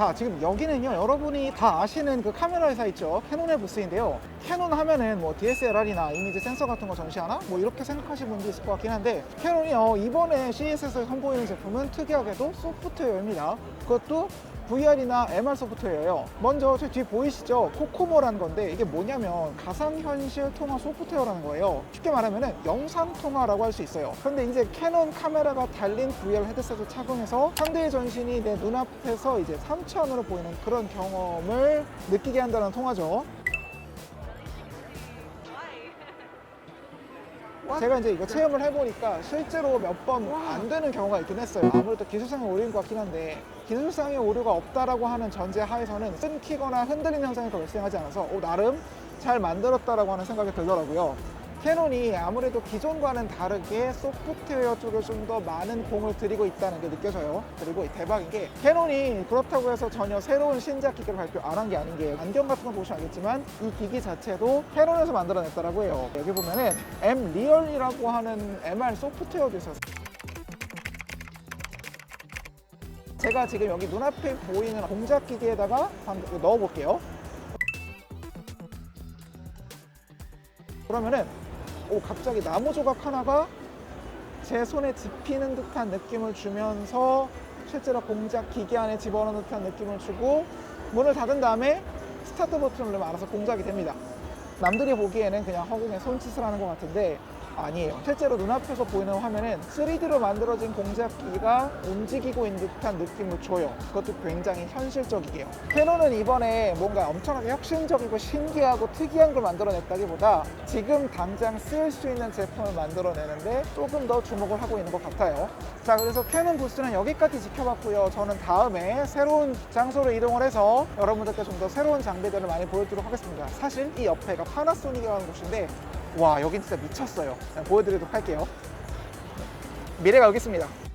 자, 지금 여기는요, 여러분이 다 아시는 그 카메라 회사 있죠? 캐논의 부스인데요. 캐논 하면은 뭐 DSLR이나 이미지 센서 같은 거 전시하나? 뭐 이렇게 생각하시는 분도 있을 것 같긴 한데, 캐논이요, 이번에 CES에서 선보이는 제품은 특이하게도 소프트웨어입니다. 그것도 VR이나 MR 소프트웨어예요. 먼저 저뒤 보이시죠? 코코모라는 건데 이게 뭐냐면 가상현실 통화 소프트웨어라는 거예요. 쉽게 말하면 영상 통화라고 할 수 있어요. 그런데 이제 캐논 카메라가 달린 VR 헤드셋을 착용해서 상대의 전신이 내 눈앞에서 이제 3차원으로 보이는 그런 경험을 느끼게 한다는 통화죠. 제가 이제 이거 체험을 해보니까 실제로 몇 번 안 되는 경우가 있긴 했어요. 아무래도 기술상의 오류인 것 같긴 한데 기술상의 오류가 없다라고 하는 전제 하에서는 끊기거나 흔들리는 현상이 발생하지 않아서 오, 나름 잘 만들었다라고 하는 생각이 들더라고요. 캐논이 아무래도 기존과는 다르게 소프트웨어 쪽에 좀 더 많은 공을 들이고 있다는 게 느껴져요. 그리고 이 대박인 게 캐논이 그렇다고 해서 전혀 새로운 신작 기기를 발표 안 한 게 아닌 게 안경 같은 거 보시면 알겠지만 이 기기 자체도 캐논에서 만들어냈다라고 해요. 여기 보면은 M 리얼이라고 하는 MR 소프트웨어도 있어요. 제가 지금 여기 눈앞에 보이는 공작 기기에다가 한번 넣어 볼게요. 그러면은 오 갑자기 나무 조각 하나가 제 손에 집히는 듯한 느낌을 주면서 실제로 공작 기기 안에 집어넣는 듯한 느낌을 주고 문을 닫은 다음에 스타트 버튼을 누르면 알아서 공작이 됩니다. 남들이 보기에는 그냥 허공에 손짓을 하는 것 같은데 아니에요. 실제로 눈앞에서 보이는 화면은 3D로 만들어진 공작기가 움직이고 있는 듯한 느낌을 줘요. 그것도 굉장히 현실적이게요. 캐논은 이번에 뭔가 엄청나게 혁신적이고 신기하고 특이한 걸 만들어냈다기보다 지금 당장 쓸수 있는 제품을 만들어내는데 조금 더 주목을 하고 있는 것 같아요. 자, 그래서 캐논 부스는 여기까지 지켜봤고요. 저는 다음에 새로운 장소로 이동을 해서 여러분들께 좀 더 새로운 장비들을 많이 보여드리도록 하겠습니다. 사실 이 옆에가 파나소닉이라는 곳인데 와 여긴 진짜 미쳤어요. 보여드리도록 할게요. 미래가 여기 있습니다.